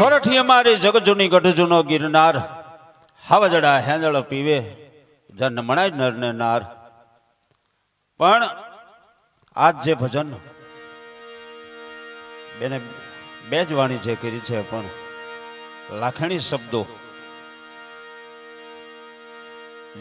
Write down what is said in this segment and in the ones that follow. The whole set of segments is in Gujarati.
સોરઠી અમારી જગજુની ગઢજુનો ગિરનાર. હાવજડા હેંજળ પીવે, જન મણાય નરને નાર. પણ આજ જે ભજન, બેને બે જ વાણી જે કરી છે પણ લાખણી શબ્દો.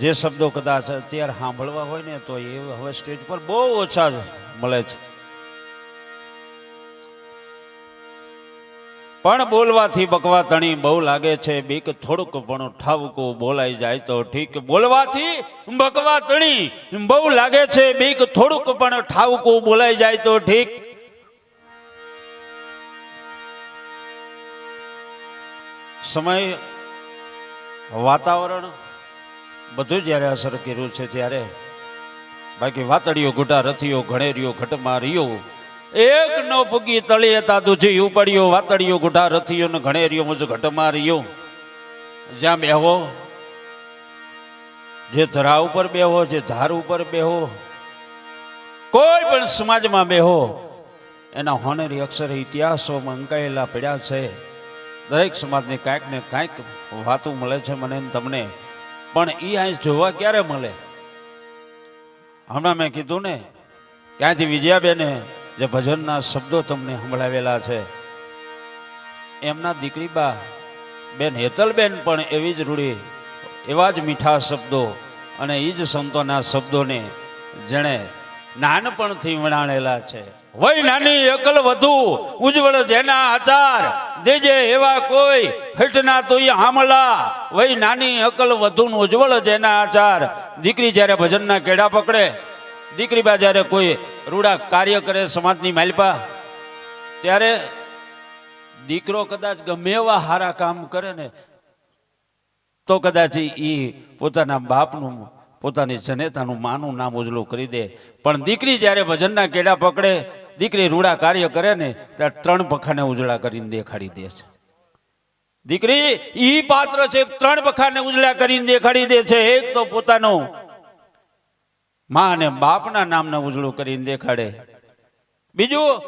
જે શબ્દો કદાચ અત્યારે સાંભળવા હોય ને તો એ હવે સ્ટેજ પર બહુ ઓછા મળે છે. પણ બોલવાથી બકવા તણી બહુ લાગે છે. બીક થોડુંક પણ ઠાવકું બોલાઈ જાય તો ઠીક. બોલવાથી બકવા તણી બહુ લાગે છે. બીક થોડુંક પણ ઠાવકું બોલાઈ જાય તો ઠીક. સમય, વાતાવરણ બધું જ્યારે અસર કર્યું છે ત્યારે બાકી વાતડીઓ ગુટા રથીઓ ઘણેરીઓ ઘટમાં રહ્યો એક ન ફૂગી તળી હતા દૂધી ઉપડ્યો વાતડીઓ ગુઢા રથિયો ને ઘણેરિયો, મુજ ઘટમાં રહ્યો જ્યાં બેહો, જે ધરા ઉપર બેહો, જે ધાર ઉપર બેહો, કોઈ પણ સમાજમાં બેહો, એના હોનેરી અક્ષર ઇતિહાસોમાં અંકાયેલા પડ્યા છે. દરેક સમાજની કાંઈક ને કાંઈક વાતું મળે છે મને તમને. પણ એ અહીં જોવા ક્યારે મળે? હમણાં મેં કીધું ને ક્યાંથી વિજયાબેને જે ભજનના શબ્દો તમને સંભળાવેલા છે. એમના દીકરી બા, બેન હેતલબેન પણ એવી જ રૂઢી, એવા જ મીઠા શબ્દો અને એ જ સંતોના શબ્દોને જેણે નાનપણથી વણાણેલા છે. વય નાની અકલ વધુ, ઉજ્જવળ જેના આચાર દેજે એવા કોઈ હટના તુય હામલા વય નાની અકલ વધુ ને ઉજ્જવળ જેના આચાર દીકરી જ્યારે ભજનના કેડા પકડે દીકરી બા જ્યારે કોઈ રૂડા કાર્ય કરે સમાજની માલપા, ત્યારે દીકરો કદાચ ગમે એવા હારા કામ કરે ને, તો કદાચ એ પોતાના બાપનું, પોતાની જનેતાનું માનું નામ ઉજળું કરી દે. પણ દીકરી જ્યારે ભજનના કેડા પકડે, દીકરી રૂડા કાર્ય કરે ને, ત્યારે ત્રણ પખાને ઉજળા કરીને દેખાડી દે છે. દીકરી ઈ પાત્ર છે, ત્રણ પખાને ઉજળા કરીને દેખાડી દે છે. એક તો પોતાનું માં અને બાપના નામને ઉજળું કરીને દેખાડે. બીજું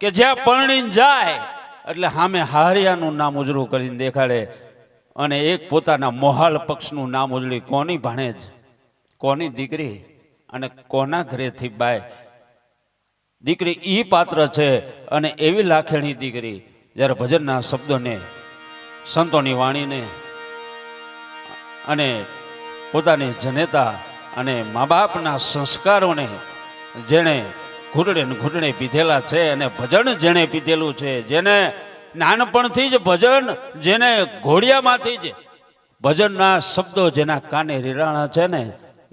કે જ્યાં પરણીને જાય, એટલે સામે હારિયાનું નામ ઉજળું કરીને દેખાડે. અને એક પોતાના મોહાલ પક્ષનું નામ ઉજળી, કોની ભાણેજ કોની દીકરી? અને કોના ઘરેથી બાય? દીકરી ઈ પાત્ર છે અને એવી લાખેણી દીકરી, જ્યારે ભજનના શબ્દોને, સંતોની વાણીને, અને પોતાની જનેતા અને મા બાપના સંસ્કારોને જેણે ઘૂંટડે ઘૂંટડે પીધેલા છે અને ભજન જેણે પીધેલું છે, જેને નાનપણથી જ ભજન, જેને ઘોડિયામાંથી જ ભજનના શબ્દો જેના કાને રીરાણા છે ને,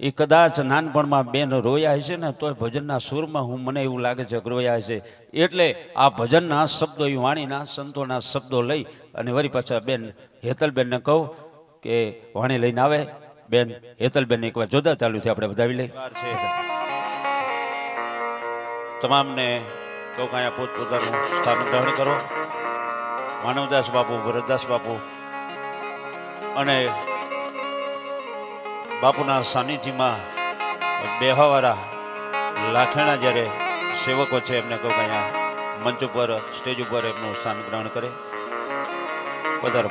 એ કદાચ નાનપણમાં બેન રોયા હશે ને, તોય ભજનના સુરમાં હું મને એવું લાગે છે કે રોયા હશે. એટલે આ ભજનના શબ્દો, એ વાણીના સંતોના શબ્દો લઈ અને વળી પાછા બેન હેતલબેનને કહું કે વાણી લઈને આવે. બેન હેતલબેન એક વાર જોતા ચાલુ છે, આપણે વધાવી લઈએ. તમામને કહું કાંઈ પોતપોતાનું સ્થાન ગ્રહણ કરો. માનવદાસ બાપુ, ભરતદાસ બાપુ અને બાપુના સાનિધ્યમાં બેહાવાળા લાખેણા જ્યારે સેવકો છે, એમને કહું અહીંયા મંચ ઉપર, સ્ટેજ ઉપર એમનું સ્થાન ગ્રહણ કરે. પધારો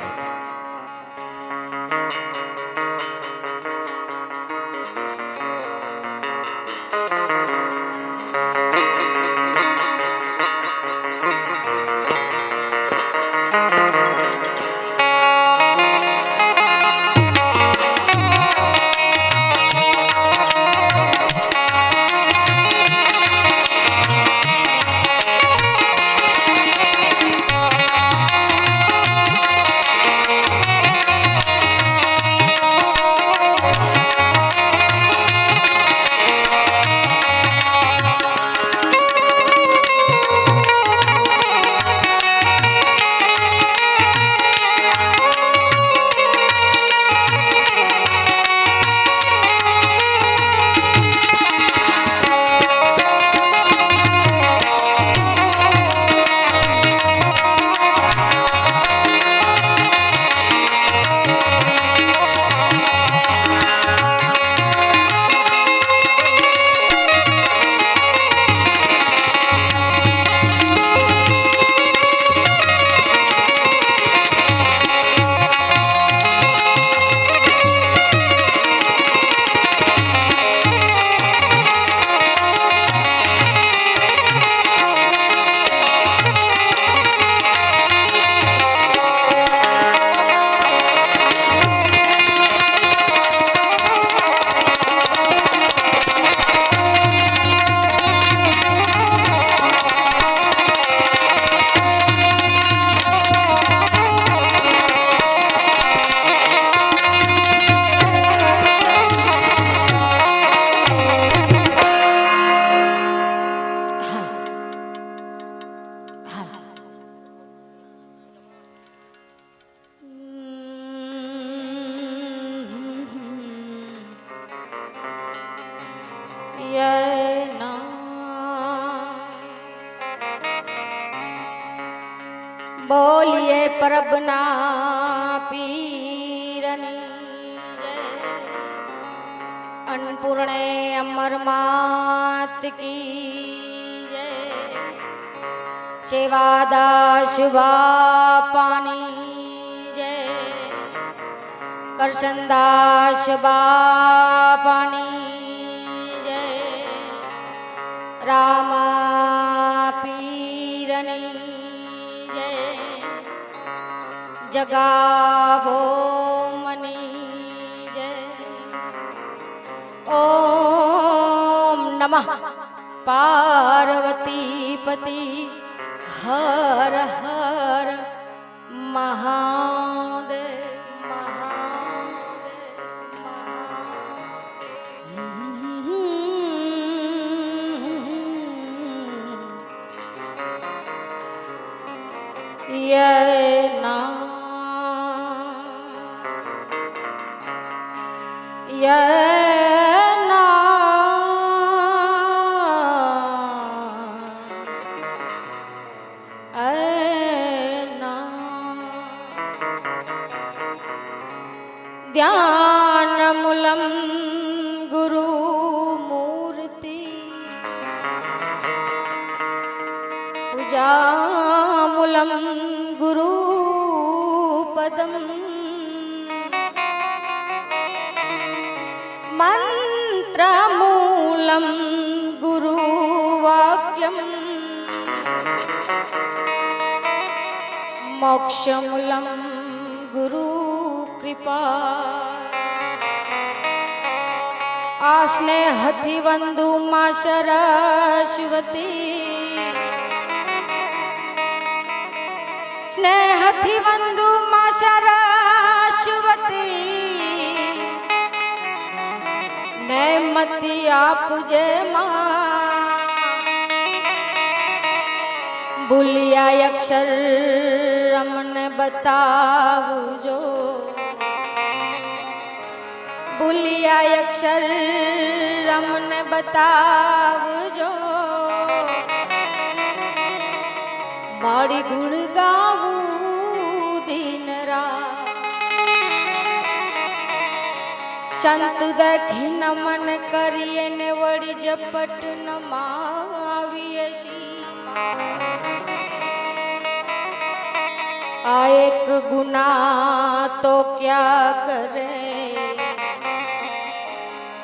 પરબના પીરની અન્નપૂર્ણે અમર માત કી જય. સેવાદાસ બાપાની જય. કરશનદાસ બાપાની જય. રામા જગાવો મની જય ઓમ નમઃ પાર્વતી પતિ હર હર મહાદેવ ध्यानमूलं गुरुमूर्ति पूजामूलं गुरुपदम् मन्त्रमूलं गुरुवाक्यम् કૃપા આ સ્નેહથી વંદુ માં સરસ્વતી. સ્નેહથી વંદુ માં સરસ્વતી. નૈમતી આપજે માં. ભૂલ્યા અક્ષર રમને બતાવજો. ભૂલિયા અક્ષર અમને બતાવજો. મારી ગુણ ગાવું દિન સંત દખી નમન કરીએ ને વળી ઝપટ નમાવીએ આ એક ગુના તો ક્યાં કરે?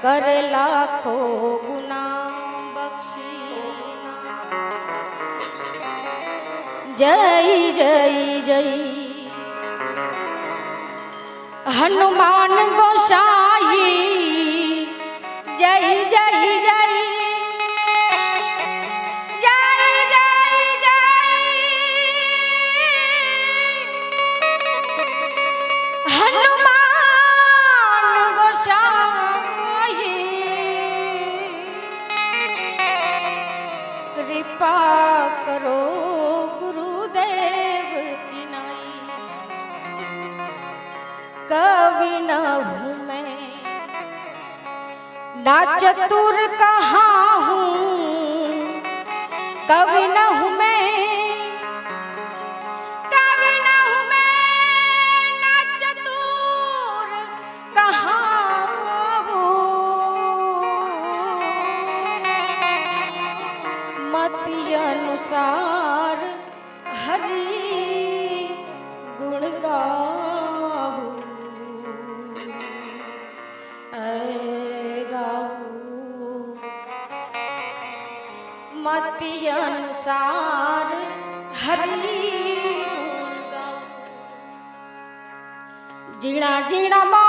કરે લાખો ગુના બક્ષી જય જય જય હનુમાન ગોસાઈ જય જય જય चतुर कहाँ हूँ? कवि न हूँ मैं। कवि न हूँ मैं, ना चतुर। कहाँ मति अनुसार हरि गुण गाऊं। असार हरली जीणा जीणा मां